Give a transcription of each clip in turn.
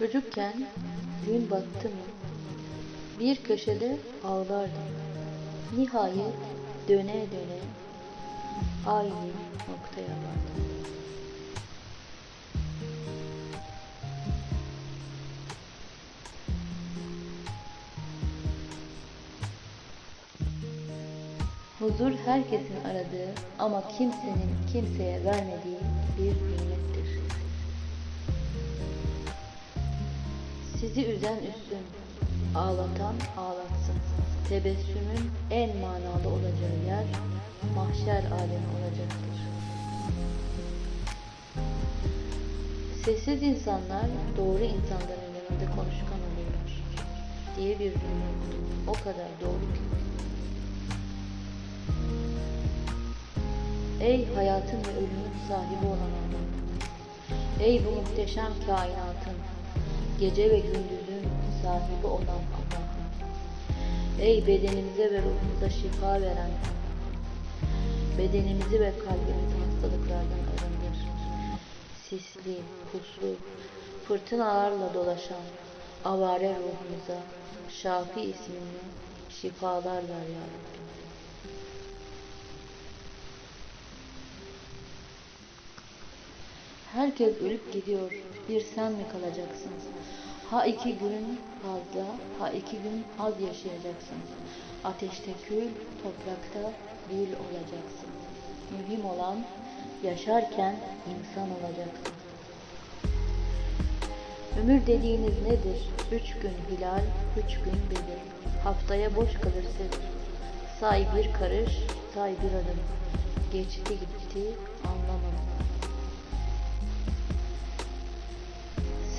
Çocukken gün battı mı bir köşede ağlardım. Nihayet döne döne aynı noktaya vardım. Huzur herkesin aradığı ama kimsenin kimseye vermediği bir nimettir. Sizi üzen üssün, ağlatan ağlatsın. Tebessümün en manalı olacağı yer mahşer alemi olacaktır. Sessiz insanlar doğru insanların yanında konuşkan olurlar diye bir cümle. O kadar doğru ki. Ey hayatın ve ölümün sahibi olan Allah! Ey bu muhteşem kainatın, gece ve gündüzün sahibi olan Allah! Ey bedenimize ve ruhumuza şifa veren bedenimizi ve kalbimizi hastalıklardan arındır. Sisli, puslu, fırtınalarla dolaşan avare ruhumuza Şafi isminle şifalar ver ya Rabbi. Herkes ölüp gidiyor. Bir sen mi kalacaksın? Ha iki gün fazla, ha iki gün az yaşayacaksın. Ateşte kül, toprakta gül olacaksın. Mühim olan yaşarken insan olacaksın. Ömür dediğiniz nedir? Üç gün hilal, üç gün bedir. Haftaya boş kalır sedir. Say bir karış, say bir adım. Geçti gitti, anlamadım.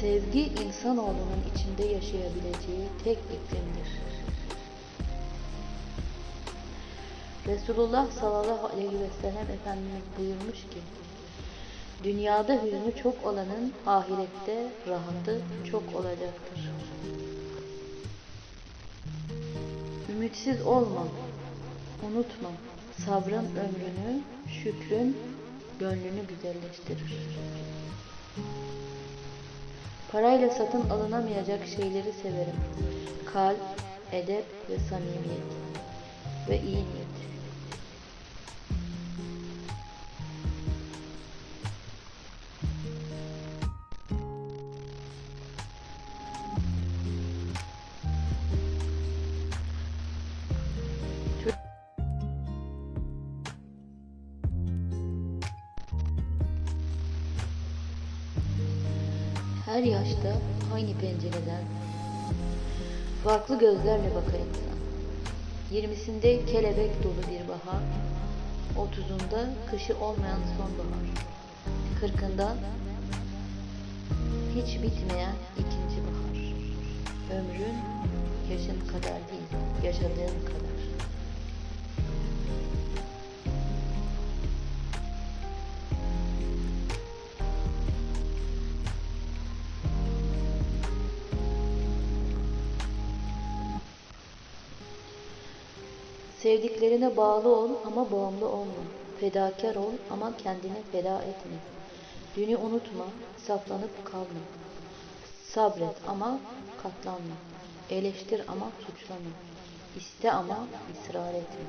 Sevgi insanoğlunun içinde yaşayabileceği tek iklimdir. Resulullah sallallahu aleyhi ve sellem Efendimiz buyurmuş ki, Dünyada hüznü çok olanın ahirette rahatı çok olacaktır. Ümitsiz olma, unutma. Sabrın ömrünü, şükrün gönlünü güzelleştirir. Parayla satın alınamayacak şeyleri severim. Kalp, edep ve samimiyet ve iyi niyet. Her yaşta aynı pencereden farklı gözlerle bakar insan. Yirmisinde kelebek dolu bir bahar, otuzunda kışı olmayan sonbahar, kırkında hiç bitmeyen ikinci bahar. Ömrün yaşın kadar değil, yaşadığın kadar. Sevdiklerine bağlı ol ama bağımlı olma. Fedakar ol ama kendini feda etme. Dünü unutma, saflanıp kalma. Sabret ama katlanma. Eleştir ama suçlama. İste ama ısrar etme.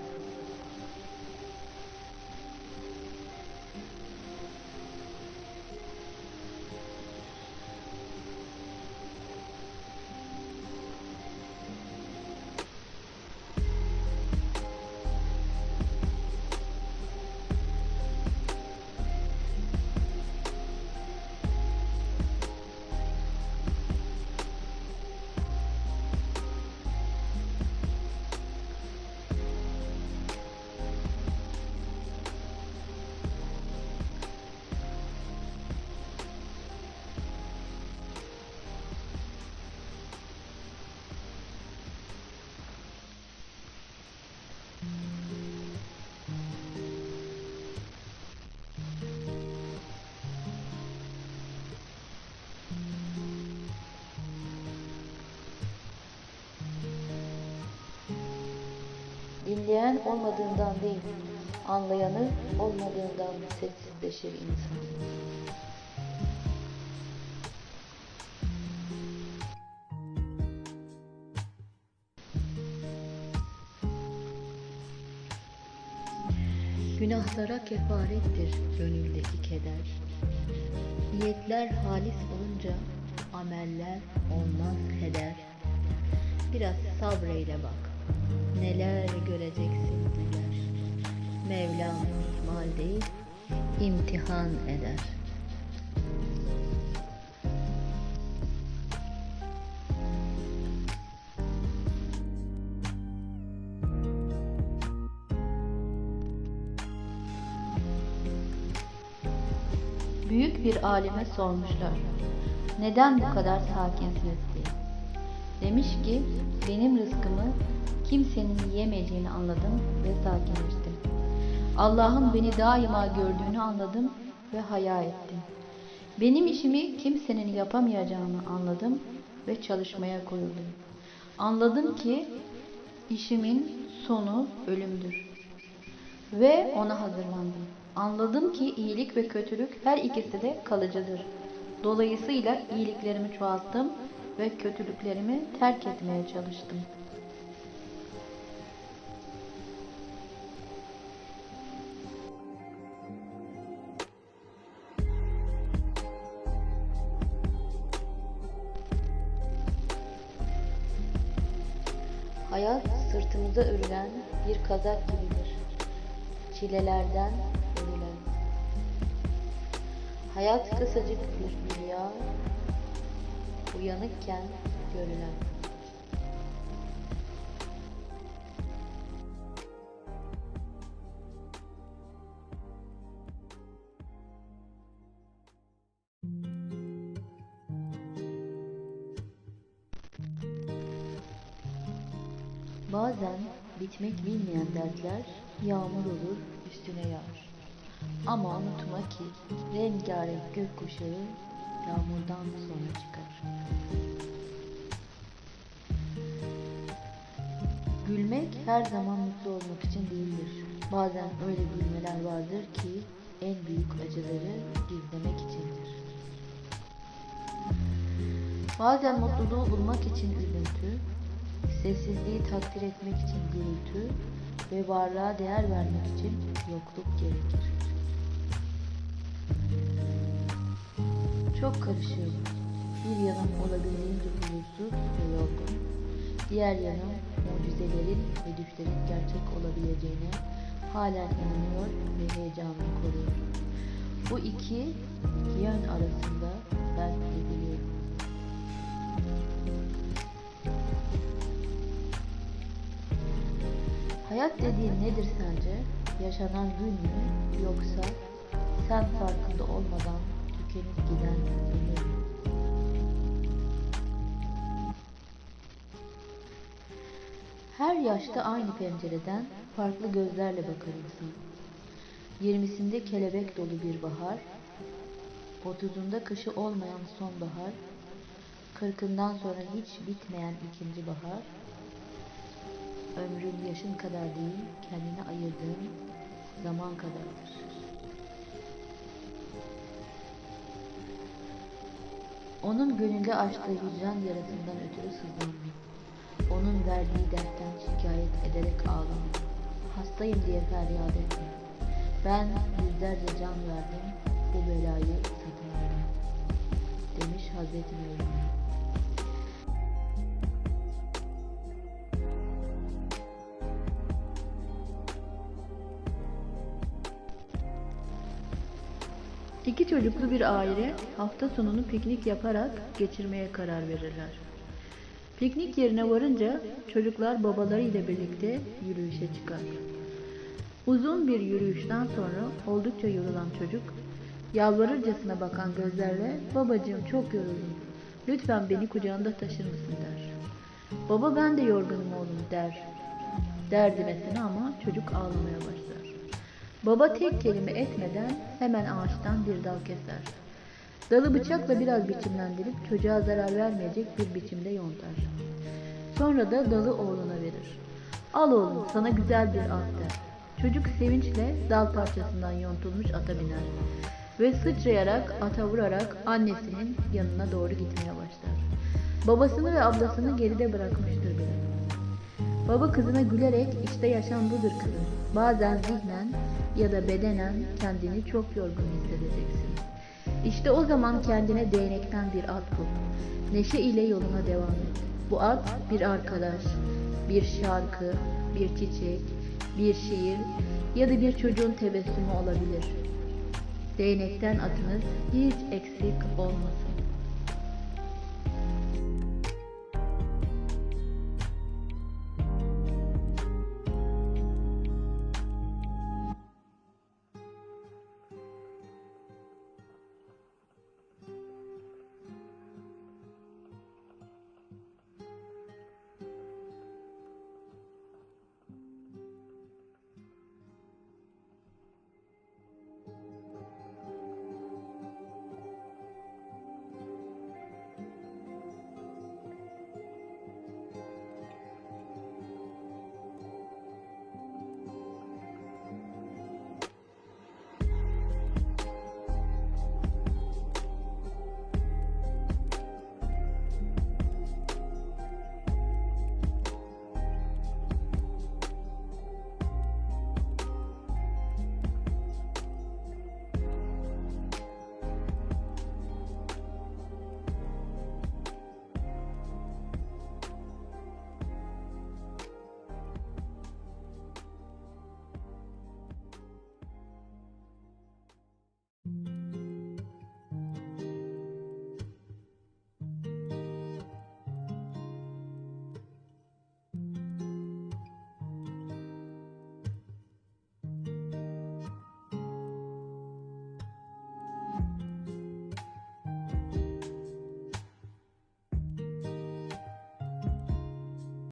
Bilmeyen olmadığından değil, anlayanı olmadığından sessizleşir insan. Günahlara kefarettir gönüldeki keder. Niyetler halis olunca ameller olmaz heder. Biraz sabreyle bak. Neler göreceksin neler. Mevlam ihmal değil, imtihan eder. Büyük bir alime sormuşlar. Neden bu kadar sakinsiniz diye. Demiş ki benim rızkımı kimsenin yiyemeyeceğini anladım ve sakinleştim. Allah'ın beni daima gördüğünü anladım ve haya ettim. Benim işimi kimsenin yapamayacağını anladım ve çalışmaya koyuldum. Anladım ki işimin sonu ölümdür ve ona hazırlandım. Anladım ki iyilik ve kötülük her ikisi de kalıcıdır. Dolayısıyla iyiliklerimi çoğalttım ve kötülüklerimi terk etmeye çalıştım. Hayat sırtımıza örülen bir kazak gibidir. Çilelerden örülen. Hayat kısacık bir dünya, uyanıkken görülen. Bitmek bilmeyen dertler yağmur olur üstüne yağar. Ama unutma ki rengarenk gökkuşağı yağmurdan sonra çıkar. Gülmek her zaman mutlu olmak için değildir. Bazen öyle gülmeler vardır ki en büyük acıları gizlemek içindir. Bazen mutluluğu bulmak için üzüntü, sessizliği takdir etmek için gürültü ve varlığa değer vermek için yokluk gerekir. Çok karışığım. Bir yanım olabildiğince huzursuz ve yorgun. Diğer yanım mucizelerin ve düşlerin gerçek olabileceğine halen inanıyor ve heyecanımı koruyor. Bu iki yön arasında ben eziliyorum. Hayat dediğin nedir sence? Yaşanan gün mü yoksa sen farkında olmadan tükenip giden ömür mü? Her yaşta aynı pencereden farklı gözlerle bakar insan. Yirmisinde kelebek dolu bir bahar, otuzunda kışı olmayan sonbahar, kırkından sonra hiç bitmeyen ikinci bahar, ömrün yaşın kadar değil, kendine ayırdığın zaman kadardır. Onun gönülde açtığı hicran yarasından ötürü sızlanma. Onun verdiği dertten şikayet ederek ağlama. Hastayım diye feryat etme. Ben yüzlerce can verdim, bu belayı satın aldım. Demiş Hazreti Mevlana. İki çocuklu bir aile hafta sonunu piknik yaparak geçirmeye karar verirler. Piknik yerine varınca çocuklar babaları ile birlikte yürüyüşe çıkar. Uzun bir yürüyüşten sonra oldukça yorulan çocuk yalvarırcasına bakan gözlerle babacığım çok yoruldum. Lütfen beni kucağında taşır mısın der. Baba ben de yorgunum oğlum der. Derdi mesela ama çocuk ağlamaya başlar. Baba tek kelime etmeden hemen ağaçtan bir dal keser. Dalı bıçakla biraz biçimlendirip çocuğa zarar vermeyecek bir biçimde yontar. Sonra da dalı oğluna verir. Al oğlum sana güzel bir at der. Çocuk sevinçle dal parçasından yontulmuş ata biner. Ve sıçrayarak ata vurarak annesinin yanına doğru gitmeye başlar. Babasını ve ablasını geride bırakmıştır bile. Baba kızına gülerek işte yaşam budur kızım. Bazen zihnen, ya da bedenen kendini çok yorgun hissedeceksin. İşte o zaman kendine değnekten bir at bul. Neşe ile yoluna devam et. Bu at bir arkadaş, bir şarkı, bir çiçek, bir şiir ya da bir çocuğun tebessümü olabilir. Değnekten atınız hiç eksik olmasın.